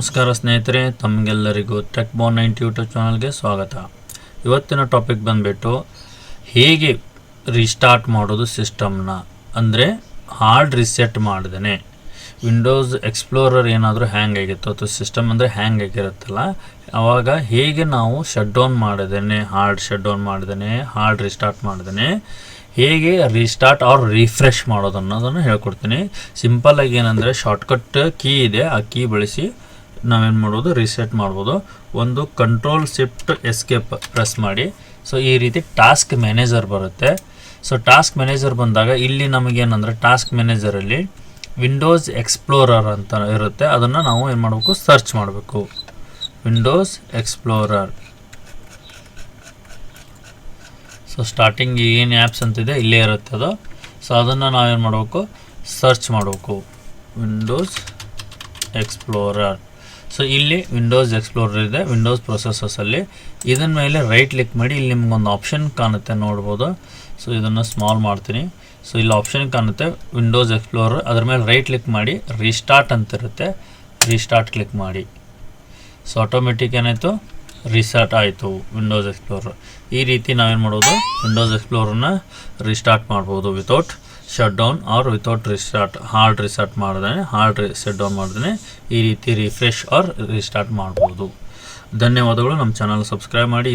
ನಮಸ್ಕಾರ ಸ್ನೇಹಿತರೆ, ತಮಗೆಲ್ಲರಿಗೂ ಟೆಕ್ ಬಾನ್ ನೈಂಟಿ ಯೂಟ್ಯೂಬ್ ಚಾನಲ್ಗೆ ಸ್ವಾಗತ. ಇವತ್ತಿನ ಟಾಪಿಕ್ ಬಂದುಬಿಟ್ಟು ಹೇಗೆ ರೀಸ್ಟಾರ್ಟ್ ಮಾಡೋದು ಸಿಸ್ಟಮ್ನ ಅಂದರೆ ಹಾರ್ಡ್ ರಿಸೆಟ್ ಮಾಡಿದೆ ವಿಂಡೋಸ್ ಎಕ್ಸ್ಪ್ಲೋರರ್ ಏನಾದರೂ ಹ್ಯಾಂಗ್ ಆಗಿತ್ತು, ಅಥವಾ ಸಿಸ್ಟಮ್ ಅಂದರೆ ಹ್ಯಾಂಗ್ ಆಗಿರುತ್ತಲ್ಲ ಆವಾಗ ಹೇಗೆ ನಾವು ಶಟ್ ಡೌನ್ ಮಾಡಿದೇನೆ ಹಾರ್ಡ್ ಶಟ್ ಡೌನ್ ಮಾಡಿದೇನೆ ಹಾರ್ಡ್ ರಿಸ್ಟಾರ್ಟ್ ಮಾಡಿದೇನೆ, ಹೇಗೆ ರೀಸ್ಟಾರ್ಟ್ ಆರ್ ರಿಫ್ರೆಶ್ ಮಾಡೋದು ಅನ್ನೋದನ್ನು ಹೇಳ್ಕೊಡ್ತೀನಿ. ಸಿಂಪಲ್ಲಾಗಿ ಏನಂದರೆ ಶಾರ್ಟ್ಕಟ್ ಕೀ ಇದೆ, ಆ ಕೀ ಬಳಸಿ ನಾವೇನು ಮಾಡ್ಬೋದು ರೀಸೆಟ್ ಮಾಡ್ಬೋದು. ಒಂದು ಕಂಟ್ರೋಲ್ ಶಿಫ್ಟ್ ಎಸ್ಕೇಪ್ ಪ್ರೆಸ್ ಮಾಡಿ. ಸೊ ಈ ರೀತಿ ಟಾಸ್ಕ್ ಮ್ಯಾನೇಜರ್ ಬರುತ್ತೆ. ಸೊ ಟಾಸ್ಕ್ ಮ್ಯಾನೇಜರ್ ಬಂದಾಗ ಇಲ್ಲಿ ನಮಗೇನಂದರೆ ಟಾಸ್ಕ್ ಮ್ಯಾನೇಜರಲ್ಲಿ ವಿಂಡೋಸ್ ಎಕ್ಸ್ಪ್ಲೋರರ್ ಅಂತ ಇರುತ್ತೆ. ಅದನ್ನು ನಾವು ಏನು ಮಾಡಬೇಕು ಸರ್ಚ್ ಮಾಡಬೇಕು. ವಿಂಡೋಸ್ ಎಕ್ಸ್ಪ್ಲೋರರ್ ಸೊ ಸ್ಟಾರ್ಟಿಂಗ್ ಏನು ಆ್ಯಪ್ಸ್ ಅಂತಿದೆ? ಇಲ್ಲೇ ಇರುತ್ತೆ ಅದು. ಸೊ ಅದನ್ನು ನಾವೇನು ಮಾಡಬೇಕು ಸರ್ಚ್ ಮಾಡಬೇಕು. ವಿಂಡೋಸ್ ಎಕ್ಸ್ಪ್ಲೋರರ್ ಸೊ ಇಲ್ಲಿ ವಿಂಡೋಸ್ ಎಕ್ಸ್ಪ್ಲೋರರ್ ಇದೆ. ವಿಂಡೋಸ್ ಪ್ರೊಸೆಸಸ್ಸಲ್ಲಿ ಇದನ್ನ ಮೇಲೆ ರೈಟ್ ಕ್ಲಿಕ್ ಮಾಡಿ ಇಲ್ಲಿ ನಿಮ್ಗೊಂದು ಆಪ್ಷನ್ ಕಾಣುತ್ತೆ ನೋಡ್ಬೋದು. ಸೊ ಇದನ್ನು ಸ್ಮಾಲ್ ಮಾಡ್ತೀನಿ. ಸೊ ಇಲ್ಲಿ ಆಪ್ಷನ್ ಕಾಣುತ್ತೆ. ವಿಂಡೋಸ್ ಎಕ್ಸ್ಪ್ಲೋರರ್ ಅದ್ರ ಮೇಲೆ ರೈಟ್ ಕ್ಲಿಕ್ ಮಾಡಿ ರೀಸ್ಟಾರ್ಟ್ ಅಂತಿರುತ್ತೆ. ರೀಸ್ಟಾರ್ಟ್ ಕ್ಲಿಕ್ ಮಾಡಿ. ಸೊ ಆಟೋಮೆಟಿಕ್ ಏನಾಯಿತು? ರಿಸೆಟ್ ಆಯಿತು ವಿಂಡೋಸ್ ಎಕ್ಸ್ಪ್ಲೋರ್ ಈ ರೀತಿ ನಾವೇನು ಮಾಡೋದು? ವಿಂಡೋಸ್ ಎಕ್ಸ್ಪ್ಲೋರನ್ನ ರಿಸ್ಟಾರ್ಟ್ ಮಾಡ್ಬೋದು without shut down or without restart hard restart ಮಾಡಿದ್ರೆ ಹಾರ್ಡ್ ಶಟ್ ಡೌನ್ ಮಾಡ್ದೇನೆ. ಈ ರೀತಿ ರಿಫ್ರೆಶ್ ಆರ್ ರಿಸ್ಟಾರ್ಟ್ ಮಾಡ್ಬೋದು. ಧನ್ಯವಾದಗಳು. ನಮ್ಮ ಚಾನಲ್ ಸಬ್ಸ್ಕ್ರೈಬ್ ಮಾಡಿ.